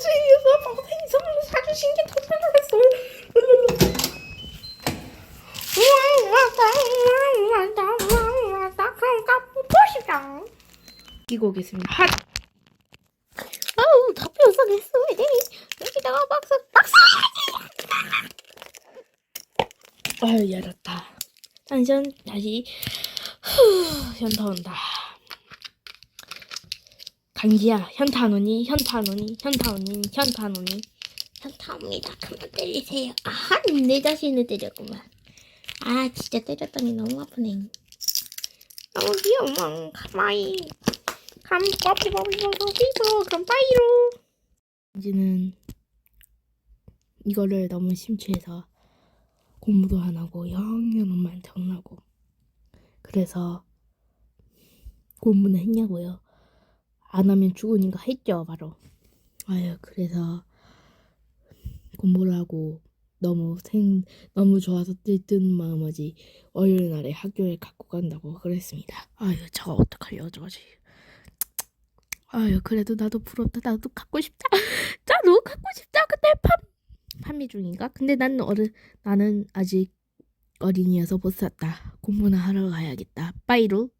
선생님 선물로 사주신 게 도착했어요. 끼고 오겠습니다. 핫! 아우 다 변상했어 여기다가 박스 박스 아유 열었다. 한전 다시 후 현타 온다. 강지야. 현타 안 오니 현타 안 오니 현타 오니 현타 안 오니. 현타옵니다. 그만 때리세요. 아내 자신을 때렸구만. 아 진짜 때렸더니 너무 아프네. 너무 귀여워. 가마이 감 뽀삐 뽀삐 뽀삐 뽀삐 감바이로. 이제는 이거를 너무 심취해서 공부도 안 하고 영영만 정나고. 그래서 공부는 했냐고요 안 하면 죽으니까 했죠 바로. 아유 그래서 공부를 하고 너무 생 너무 좋아서 들뜬 마음이지 월요일 날에 학교에 갖고 간다고 그랬습니다. 아유 저거 어떡하려 어쩌지. 아유 그래도 나도 부럽다. 나도 갖고 싶다. 나도 갖고 싶다. 근데 판 판매 중인가? 근데 나는 어른 나는 아직 어린이여서 못 샀다. 공부나 하러 가야겠다. 빠이로